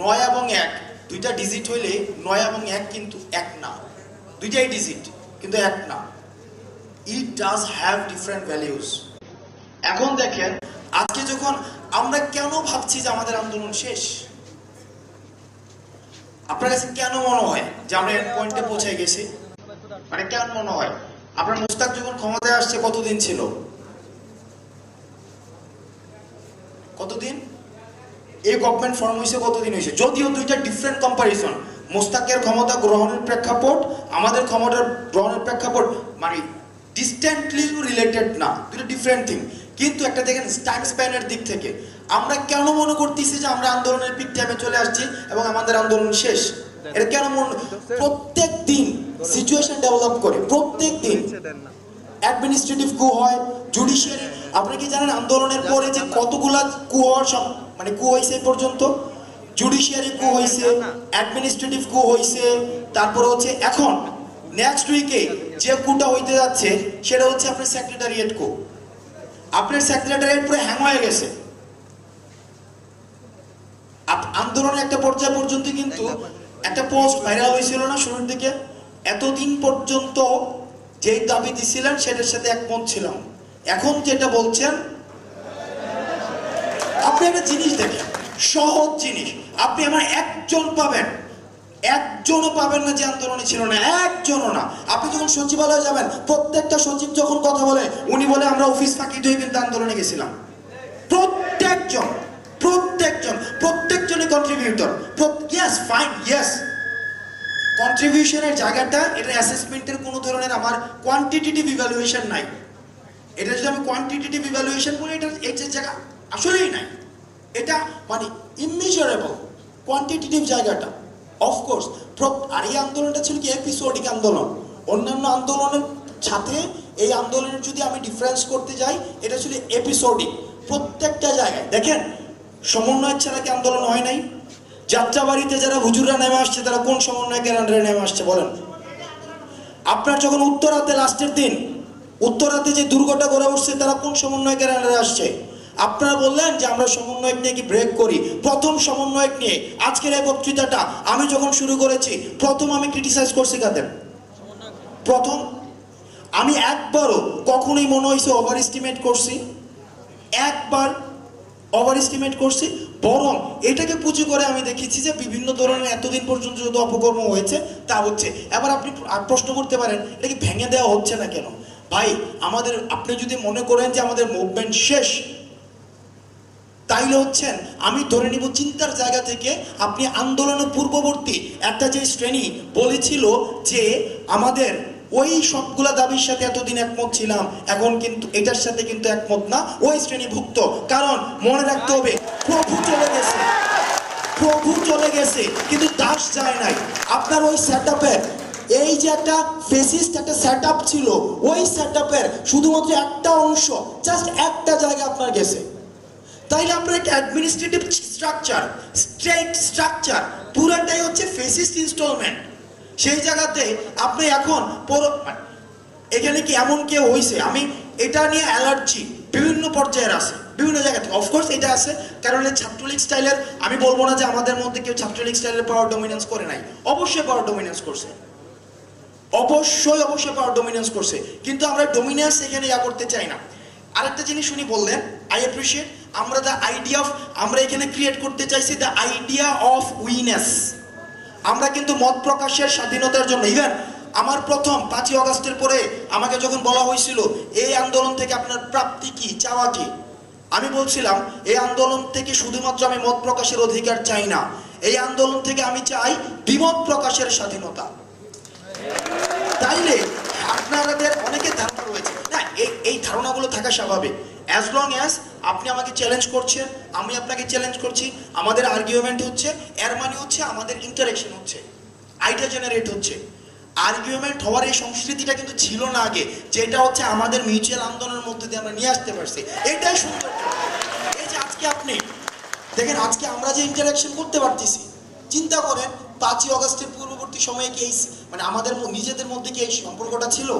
নয় এবং এক। দুইটা ডিজিট হইলে নয় এবং এক কিন্তু এক না। দুইটাই ডিজিট কিন্তু এক না। It does have different values এখন দেখেন, আজকে যখন আমরা কেন ভাবছি যে আমাদের আন্দোলন শেষ? আপনার কাছে কেন মনে হয় যে আমরা এক পয়েন্টে পৌঁছে গেছি? মানে কেন মনে হয়? আপনার মুস্তাক যখন ক্ষমতায় আসছে, কতদিন ছিল? কতদিন? এই গভর্নমেন্ট ফর্ম হয়েছে কতদিন হয়েছে যদিও দুইটা ডিফারেন্ট কম্পারিজন মোস্তাকের ক্ষমতা গ্রহণের প্রেক্ষাপট আমাদের ক্ষমতার গ্রহণের প্রেক্ষাপট মানে ডিস্ট্যান্টলি রিলেটেড না দুটো ডিফারেন্ট থিং কিন্তু একটা দেখেন টাইম স্প্যানের দিক থেকে আমরা কেন মনে করতেছি যে আমরা আন্দোলনের পিক টাইমে চলে আসছি এবং আমাদের আন্দোলন শেষ? এটা কেন মনে প্রত্যেক দিন সিচুয়েশন ডেভেলপ করে প্রত্যেক দিন। অ্যাডমিনিস্ট্রেটিভ কু হয় জুডিশিয়ারি আপনি কি জানেন আন্দোলনের পরে যে কতগুলা কু হওয়ার সব মানে কু হয়েছে পর্যন্ত? জুডিশিয়ারি কু হয়েছে অ্যাডমিনিস্ট্রেটিভ কু হয়েছে তারপর হচ্ছে এখন নেক্সট উইকে যে কুটা হইতে যাচ্ছে সেটা হচ্ছে আপনার সেক্রেটারিয়েট কু আপনার সেক্রেটারিয়েট পুরো হ্যাং হয়ে গেছে। আন্দোলনের একটা পর্যায় পর্যন্ত কিন্তু একটা পোস্ট ভাইরাল হয়েছিল না শুরুর দিকে? এতদিন পর্যন্ত যেই দাবি দিছিলেন সেটার সাথে একমত ছিলাম। এখন যেটা বলছেন, আপনি একটা জিনিস দেখেন, সহজ জিনিস। আপনি আমার একজন পাবেন, একজনও পাবেন না যে আন্দোলনে ছিল না, একজনও না। আপনি যখন সচিবালয়ে যাবেন, প্রত্যেকটা সচিব যখন কথা বলে, উনি বলে, আমরা অফিস ফাঁকি দিয়ে কিন্তু আন্দোলনে গেছিলাম। প্রত্যেকজন প্রত্যেকজন, প্রত্যেকজনই কন্ট্রিবিউটর ইয়েস ফাইন ইয়েস কন্ট্রিবিউশনের জায়গাটা, এটা অ্যাসেসমেন্টের কোনো ধরনের আমার কোয়ান্টিটেটিভ ইভ্যালুয়েশন নাই। এটা যদি আমি কোয়ান্টিটেটিভ ইভ্যালুয়েশন বলি এটা যে জায়গা আসলেই নাই। এটা মানে ইমেজারেবল কোয়ান্টিটেটিভ জায়গাটা। অফকোর্স আর এই আন্দোলনটা ছিল কি এপিসোডিক আন্দোলন। অন্যান্য আন্দোলনের সাথে এই আন্দোলনের যদি আমি ডিফারেন্স করতে যাই, এটা ছিল এপিসোডিক প্রত্যেকটা জায়গায়। দেখেন সমন্বয় ছাড়া কি আন্দোলন হয় নাই? যাত্রাবাড়িতে যারা হুজুররা নেমে আসছে, তারা কোন সমন্বয়কের আন্ডারে নেমে আসছে বলেন? আপনার যখন উত্তরাতে লাস্টের দিন উত্তরাতে যে দুর্গটা গড়ে উঠছে, তারা কোন সমন্বয়কের আন্ডারে আসছে? আপনারা বললেন যে আমরা সমন্বয়ক নিয়ে কি ব্রেক করি? প্রথম সমন্বয়ক নিয়ে, আজকের এই বক্তৃতাটা আমি যখন শুরু করেছি, প্রথম আমি ক্রিটিসাইজ করছি কাদের? প্রথম, আমি একবারও কখনোই মনে হয়েছে ওভার এস্টিমেট করছি। একবার ওভার এস্টিমেট করছি, বরং এটাকে পুঁজি করে আমি দেখেছি যে বিভিন্ন ধরনের এতদিন পর্যন্ত যত অপকর্ম হয়েছে, তা হচ্ছে। এবার আপনি প্রশ্ন করতে পারেন, এটা কি ভেঙে দেওয়া হচ্ছে না কেন? ভাই, আমাদের, আপনি যদি মনে করেন যে আমাদের মুভমেন্ট শেষ, তাইলে হচ্ছেন, আমি ধরে নিব চিন্তার জায়গা থেকে আপনি আন্দোলনের পূর্ববর্তী একটা যে শ্রেণি বলেছিল যে আমাদের ওই সবগুলা দাবির সাথে এতদিন একমত ছিলাম, এখন কিন্তু এটার সাথে কিন্তু একমত না, ওই শ্রেণীভুক্ত। কারণ মনে রাখতে হবে, প্রভু চলে গেছে। প্রভু চলে গেছে, কিন্তু দাস যায় নাই। আপনার ওই সেট এই যে একটা ফেসিস্ট একটা সেট ছিল, ওই সেট শুধুমাত্র একটা অংশ জাস্ট একটা জায়গা আপনার গেছে। তাইলে আপনার একটা অ্যাডমিনিস্ট্রেটিভ স্ট্রাকচার স্ট্রেট স্ট্রাকচার পুরাটাই হচ্ছে ফেসিস্ট ইনস্টলমেন্ট সেই জায়গাতে আপনি এখন এখানে কি এমন কেউ হয়েছে আমি এটা নিয়ে অ্যালার্জি বিভিন্ন পর্যায়ের আছে, বিভিন্ন জায়গা থেকে। অফকোর্স এটা আছে, কারণ ছাত্রলীগ স্টাইলের আমি বলব না যে আমাদের মধ্যে কেউ ছাত্রলীগ স্টাইলের পাওয়ার ডমিনেন্স করে নাই। অবশ্যই পাওয়ার ডমিনেন্স করছে। অবশ্যই অবশ্যই পাওয়ার ডমিনেন্স করছে। কিন্তু আমরা ডমিনেন্স এখানে ইয়া করতে চাই না। আরেকটা জিনিস উনি বললেন আই অ্যাপ্রিসিয়েট আমরা দ্য আইডিয়া অফ আমরা এখানে ক্রিয়েট করতে চাইছি দ্য আইডিয়া অফ উইনেস আমরা কিন্তু মত প্রকাশের স্বাধীনতার জন্য ইভেন আমার প্রথম পাঁচই অগস্টের পরে আমাকে যখন বলা হয়েছিল, এই আন্দোলন থেকে আপনার প্রাপ্তি কি, চাওয়া কি? আমি বলছিলাম, এই আন্দোলন থেকে শুধুমাত্র আমি মত প্রকাশের অধিকার চাই না। এই আন্দোলন থেকে আমি চাই বিমত প্রকাশের স্বাধীনতা। তাইলে আপনাদের অনেকের ধারণা রয়েছে। না, এই এই ধারণাগুলো থাকা স্বাভাবিক। অ্যাজ লং অ্যাজ আপনি আমাকে চ্যালেঞ্জ করছেন, আমি আপনাকে চ্যালেঞ্জ করছি, আমাদের আর্গুমেন্ট হচ্ছে, এর মানে হচ্ছে আমাদের ইন্টারেকশন হচ্ছে। আইডিয়া জেনারেট হচ্ছে। আর্গুমেন্ট হওয়ার এই সংস্কৃতিটা কিন্তু ছিল না আগে, যেটা হচ্ছে আমাদের মিউচুয়াল আন্দোলনের মধ্যে দিয়ে আমরা নিয়ে আসতে পারছি। এটাই সুন্দর। এই যে আজকে আপনি, দেখেন আজকে আমরা যে ইন্টারাকশন করতে পারতেছি, চিন্তা করেন পাঁচই অগস্টের পূর্ববর্তী সময়ে কি এই মানে আমাদের নিজেদের মধ্যে কি এই সম্পর্কটা ছিল?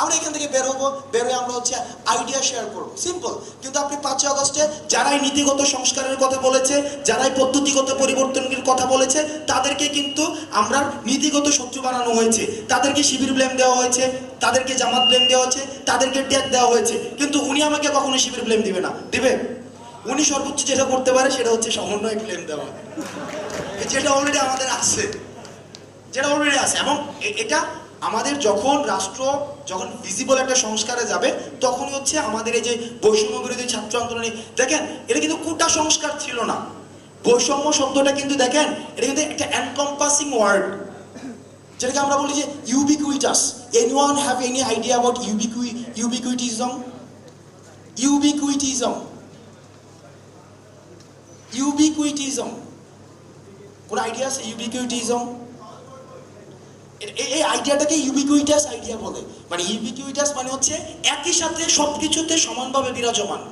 আমরা এখান থেকে বেরোবো বেরোয় আমরা হচ্ছে আইডিয়া শেয়ার করব। সিম্পল কিন্তু আপনি পাঁচই অগস্টে যারাই নীতিগত সংস্কারের কথা বলেছে, যারাই পদ্ধতিগত পরিবর্তনের কথা বলেছে, তাদেরকে কিন্তু আমরা নীতিগত শত্রু বানানো হয়েছে। তাদেরকে শিবির ব্লেম দেওয়া হয়েছে, তাদেরকে জামাত ব্লেম দেওয়া হয়েছে, তাদেরকে ট্যাগ দেওয়া হয়েছে। কিন্তু উনি আমাকে কখনো শিবির ব্লেম দিবে না। দিবে? উনি সর্বোচ্চ যেটা করতে পারে সেটা হচ্ছে সমন্বয় ব্লেম দেওয়া। যেটা অলরেডি আমাদের আছে। যেটা অলরেডি আছে। এবং এটা আমাদের যখন রাষ্ট্র যখন ভিজিবল একটা সংস্কারে যাবে, তখনই হচ্ছে আমাদের এই যে বৈষম্য বিরোধী ছাত্র আন্দোলনে, দেখেন, এটা কিন্তু কোটা সংস্কার ছিল না। বৈষম্য শব্দটা কিন্তু দেখেন, এটা কিন্তু একটা এনকম্পাসিং ওয়ার্ড যেটাকে আমরা বলি যে ubiquitous anyone have any idea about ubiqui ubiquitism ubiquitism ubiquitism কোন আইডিয়া আছে? ইউবিকুইটিজম এই আইডিয়াটাকে ইউবিকুইটাস আইডিয়া বলে। মানে ইউবিকুইটাস মানে হচ্ছে একই সাথে সবকিছুতে সমানভাবে বিরাজমান।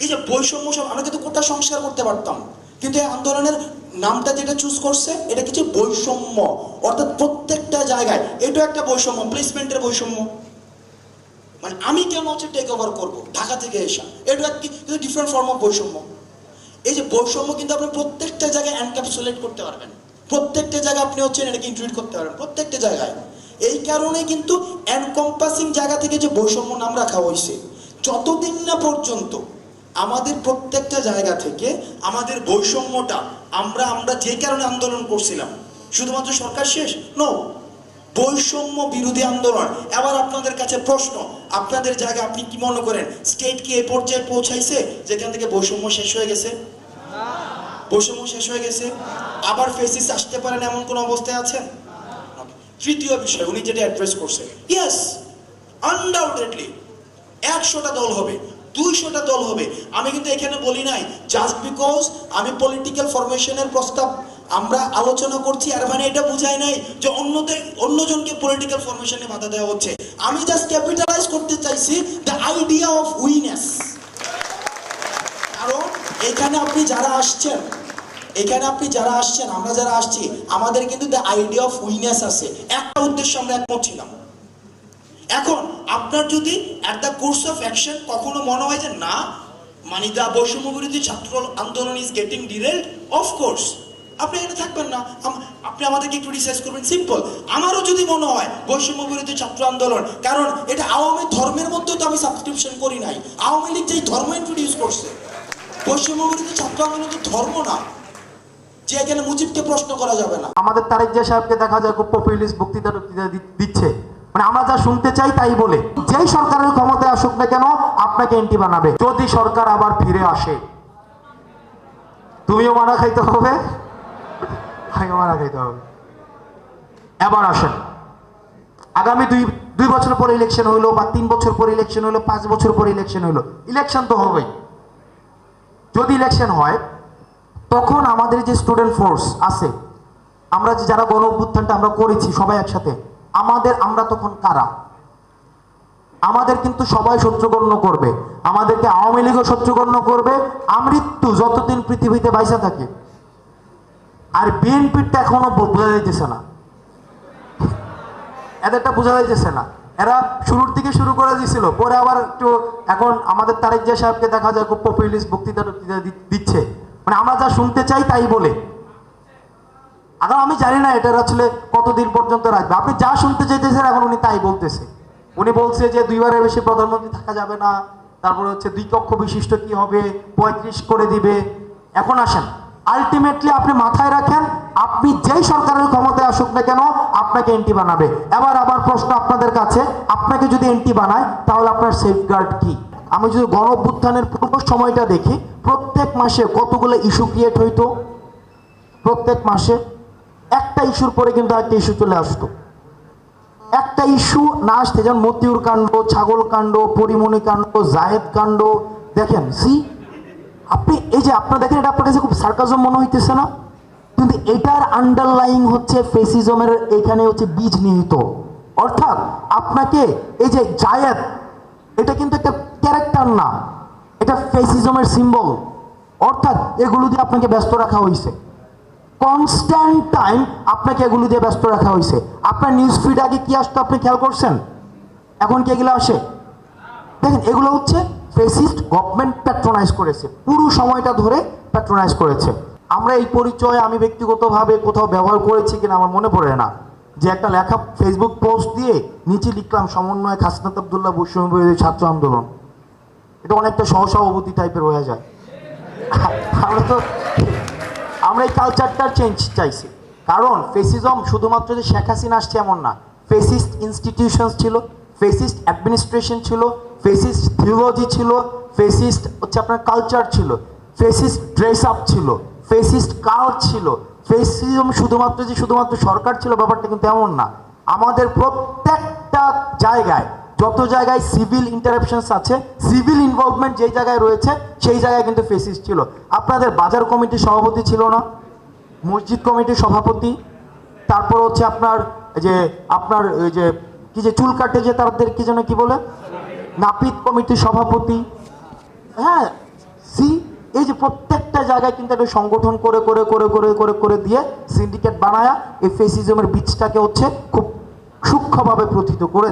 এই যে বৈষম্য সব আমরা কিন্তু কোটা সংস্কার করতে পারতাম। কিন্তু এই আন্দোলনের নামটা যেটা চুজ করছে, এটা কিছু বৈষম্য? অর্থাৎ প্রত্যেকটা জায়গায়। এটা একটা বৈষম্য প্লেসমেন্টের বৈষম্য। মানে আমি কেন হচ্ছে টেক ওভার করব? ঢাকা থেকে এসা। এটা কিন্তু ডিফারেন্ট ফর্ম অফ বৈষম্য। এই যে বৈষম্য কিন্তু আপনি প্রত্যেকটা জায়গায় এনক্যাপসুলেট করতে পারবেন। প্রত্যেকটা জায়গায় আপনি হচ্ছেন, এটাকে ইনক্লুড করতে পারেন, প্রত্যেকটা জায়গায়। এই কারণে কিন্তু এনকম্পাসিং জায়গা থেকে যে বৈষম্য নাম রাখা হয়েছে, যতদিন না পর্যন্ত আমাদের প্রত্যেকটা জায়গা থেকে আমাদের বৈষম্যটা আমরা আমরা যে কারণে আন্দোলন করছিলাম, শুধুমাত্র সরকার শেষ? নো বৈষম্য বিরোধী আন্দোলন। এবার আপনাদের কাছে প্রশ্ন, আপনাদের জায়গায় আপনি কি মনে করেন স্টেট কি এ পর্যায়ে পৌঁছাইছে, যেখান থেকে বৈষম্য শেষ হয়ে গেছে? বৈষম্য শেষ হয়ে গেছে। আবার ফেসিস আসতে পারেন এমন কোন অবস্থায় আছেন? তৃতীয় বিষয়, উনি যেটা অ্যাড্রেস করছে ইয়েস আনডাউটেডলি একশোটা দল হবে, দুইশোটা দল হবে। আমি কিন্তু এখানে বলি নাই জাস্ট বিকজ আমি পলিটিক্যাল ফরমেশনের প্রস্তাব আমরা আলোচনা করছি, আর মানে এটা বুঝাই নাই যে অন্যদের, অন্যজনকে পলিটিক্যাল ফরমেশনে বাধা দেওয়া হচ্ছে। আমি জাস্ট ক্যাপিটালাইজ করতে চাইছি দ্য আইডিয়া অফ উইনেস কারণ এখানে আপনি যারা আসছেন এখানে আপনি যারা আসছেন, আমরা যারা আসছি, আমাদের কিন্তু দ্য আইডিয়া অফ উইনেস আছে। একটা উদ্দেশ্য আমরা একমত ছিলাম। এখন, আপনার যদি at the course of action কখনো মনে হয় যে, না মানে দা বৈষম্য বিরোধী ছাত্র আন্দোলন ইজ গেটিং ডিরেল্ড অফকোর্স আপনি এখানে থাকবেন না। আপনি আমাদেরকে ক্রিটিসাইজ করবেন। সিম্পল আমারও যদি মনে হয় বৈষম্য বিরোধী ছাত্র আন্দোলন, কারণ এটা আওয়ামী ধর্মের মধ্যেও তো আমি সাবস্ক্রিপশন করি নাই। আওয়ামী লীগ যেই ধর্ম ইন্ট্রোডিউস করছে, বৈষম্য বিরোধী ছাত্র আন্দোলন তো ধর্ম না। যে মুজিবকে প্রশ্ন করা যাবে না। আমাদের তারেক জিয়া সাহেবকে দেখা যায় খুব পপুলিস্ট বক্তৃতা টক্তৃতা দিচ্ছে। মানে আমরা যা শুনতে চাই তাই বলে। যেই সরকারের ক্ষমতায় আসুক না কেন, আপনাকে এন্টি বানাবে। যদি সরকার আবার ফিরে আসে। তুমিও মারা খাইতে হবে। আমিও মারা খাইতে হবে। এবার আসেন। আগামী দুই দুই বছর পরে ইলেকশন হইল বা তিন বছর পরে ইলেকশন হইল, পাঁচ বছর পরে ইলেকশন হইল। ইলেকশন তো হবেই। যদি ইলেকশন হয় তখন আমাদের যে স্টুডেন্ট ফোর্স আছে, আমরা যে যারা গণ অভ্যুত্থানটা আমরা করেছি সবাই একসাথে, আমাদের আমরা তখন কারা? আমাদের কিন্তু সবাই শত্রুগণ্য করবে, আমাদেরকে আওয়ামী লীগও শত্রুগণ্য করবে, আমৃত্যু যতদিন পৃথিবীতে বাইসা থাকে। আর বিএনপিরটা এখনও বোঝা যাইতেছে না। এদেরটা বোঝা যাইতেছে না। এরা শুরুর দিকে শুরু করে দিছিল, পরে আবার একটু এখন আমাদের তারেক জিয়া সাহেবকে দেখা যায় খুব পপুলিস্ট বক্তৃতা দিচ্ছে। মানে আমরা যা শুনতে চাই তাই বলে। এখন আমি জানি না এটার আসলে কতদিন পর্যন্ত রাখবে। আপনি যা শুনতে চাইতেছেন এখন উনি তাই বলতেছে। উনি বলছে যে দুইবারের বেশি প্রধানমন্ত্রী থাকা যাবে না, তারপরে হচ্ছে দুই কক্ষ বিশিষ্ট কি হবে, পঁয়ত্রিশ করে দিবে। এখন আসেন আলটিমেটলি আপনি মাথায় রাখেন, আপনি যেই সরকারের ক্ষমতায় আসুক না কেন, আপনাকে এন্টি বানাবে। এবার আবার প্রশ্ন আপনাদের কাছে, আপনাকে যদি এন্টি বানায়, তাহলে আপনার সেফগার্ড কি? আমি যদি গণ অভ্যুত্থানের পূর্ব সময়টা দেখি প্রত্যেক মাসে কতগুলো ইস্যু ক্রিয়েট হইতো? প্রত্যেক মাসে একটা ইস্যুর পরে কিন্তু একটা ইস্যু চলে আসতো। একটা ইস্যু না আসতে যেমন মতিউর কাণ্ড, ছাগল কাণ্ড, পরিমণি কাণ্ড জায়েদ কাণ্ড, দেখেন সি আপনি এই যে আপনার দেখেন, এটা আপনার কাছে খুব সার্কাজম মনে হইতেছে না? কিন্তু এটার আন্ডারলাইং হচ্ছে ফেসিজমের এখানে হচ্ছে বীজ নিহিত। অর্থাৎ আপনাকে এই যে জায়েদ, এটা কিন্তু একটা ক্যারেক্টার না। এটা ফেসিজমের সিম্বল অর্থাৎ এগুলো দিয়ে আপনাকে ব্যস্ত রাখা হয়েছে কনস্ট্যান্ট টাইম আপনাকে এগুলো দিয়ে ব্যস্ত রাখা হয়েছে আপনার নিউজ ফিড আগে কি আসতো আপনি খেয়াল করছেন? এখন কি এগুলো আসে? দেখেন, এগুলো হচ্ছে ফেসিস্ট গভর্নমেন্ট প্যাট্রোনাইজ করেছে। পুরো সময়টা ধরে প্যাট্রোনাইজ করেছে। আমরা এই পরিচয় আমি ব্যক্তিগতভাবে কোথাও ব্যবহার করেছি কিনা আমার মনে পড়ে না। যে একটা লেখা ফেসবুক পোস্ট দিয়ে নিচে লিখলাম, সমন্বয় খাসনাত আবদুল্লাহ বিরোধী ছাত্র আন্দোলন। এটা অনেকটা সহসভাপতি টাইপের হয়ে যায়। আমরা তো আমরা এই কালচারটার চেঞ্জ চাইছি। কারণ ফেসিজম শুধুমাত্র যে শেখ হাসিনা আসছে এমন না। ফেসিস্ট ইনস্টিটিউশনস ছিল ফেসিস্ট অ্যাডমিনিস্ট্রেশন ছিল ফেসিস্ট থিওলজি ছিল ফেসিস্ট হচ্ছে আপনার কালচার ছিল ফেসিস্ট ড্রেস আপ ছিল ফেসিস্ট কার্ড ছিল। ফেসিজম শুধুমাত্র যে শুধুমাত্র সরকার ছিল ব্যাপারটা কিন্তু এমন না। আমাদের প্রত্যেকটা জায়গায় যত জায়গায় সিভিল ইন্টারাপশনস আছে সিভিল ইনভলভমেন্ট যেই জায়গায় রয়েছে, সেই জায়গায় কিন্তু ফেসিস ছিল। আপনাদের বাজার কমিটির সভাপতি ছিল না, মসজিদ কমিটির সভাপতি, তারপর হচ্ছে আপনার যে, আপনার ওই যে, কি যে চুল কাটে যে তাদের কি যেন কি বলে? নাপিত কমিটির সভাপতি। হ্যাঁ সি, এই যে প্রত্যেকটা জায়গায় কিন্তু একটা সংগঠন করে করে করে করে করে করে দিয়ে সিন্ডিকেট বানায়া এই ফেসিজমের বীজটাকে হচ্ছে খুব সূক্ষ্মভাবে প্রথিত করেছে।